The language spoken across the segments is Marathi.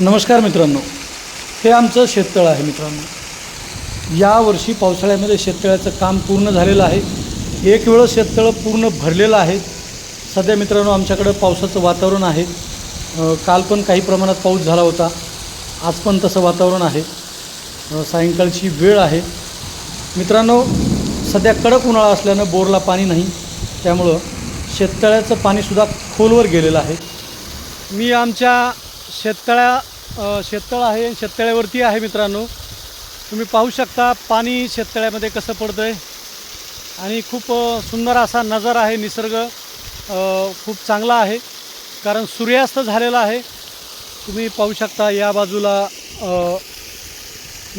नमस्कार मित्रांनो. हे आमचं शेततळ आहे मित्रांनो. यावर्षी पावसाळ्यामध्ये शेततळ्याचं काम पूर्ण झालेलं आहे. एक वेळ शेततळं पूर्ण भरलेलं आहे. सध्या मित्रांनो आमच्याकडं पावसाचं वातावरण आहे. काल पण काही प्रमाणात पाऊस झाला होता. आज पण तसं वातावरण आहे. सायंकाळची वेळ आहे. मित्रांनो सध्या कडक उन्हाळा असल्यानं बोरला पाणी नाही. त्यामुळं शेततळ्याचं पाणीसुद्धा खोलवर गेलेलं आहे. मी आमच्या शेततळ्या शेततळ आहे शेततळ्यावरती आहे मित्रांनो. तुम्ही पाहू शकता पाणी शेततळ्यामध्ये कसं पडतं आहे आणि खूप सुंदर असा नजारा आहे निसर्ग खूप चांगला आहे. कारण सूर्यास्त झालेला आहे. तुम्ही पाहू शकता या बाजूला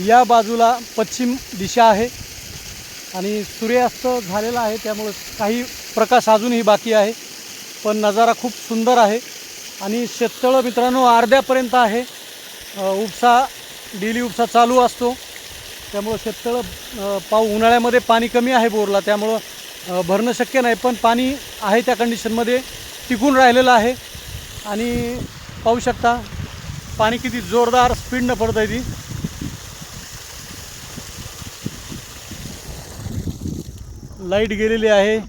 या बाजूला पश्चिम दिशा आहे. आणि सूर्यास्त झालेला आहे त्यामुळं काही प्रकाश अजूनही बाकी आहे. पण नजारा खूप सुंदर आहे. आणि शेततळं मित्रांनो अर्ध्यापर्यंत आहे. उपसा डेली उपसा चालू असतो. त्यामुळं शेततळं पाऊ उन्हाळ्यामध्ये पाणी कमी आहे बोरला. त्यामुळं भरणं शक्य नाही. पण पाणी आहे त्या कंडिशनमध्ये टिकून राहिलेलं आहे. आणि पाहू शकता पाणी किती जोरदार स्पीडनं पडतं आहे ती. लाइट गेलेली आहे.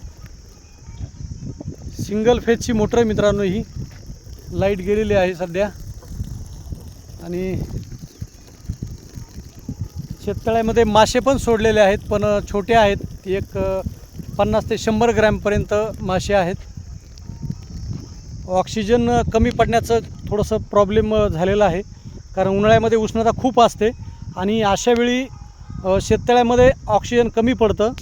सिंगल फेजची मोटर आहे मित्रांनो ही. लाइट गेलेली आहे सध्या. आणि शेततळ्यामध्ये मासे पण सोडलेले आहेत पण छोटे आहेत. एक पन्नास ते शंभर ग्रॅमपर्यंत मासे आहेत. ऑक्सिजन कमी पडण्याचं थोडंसं प्रॉब्लेम झालेला झालेलं आहे. कारण उन्हाळ्यामध्ये उष्णता खूप असते. आणि अशावेळी शेततळ्यामध्ये ऑक्सिजन कमी पडतं.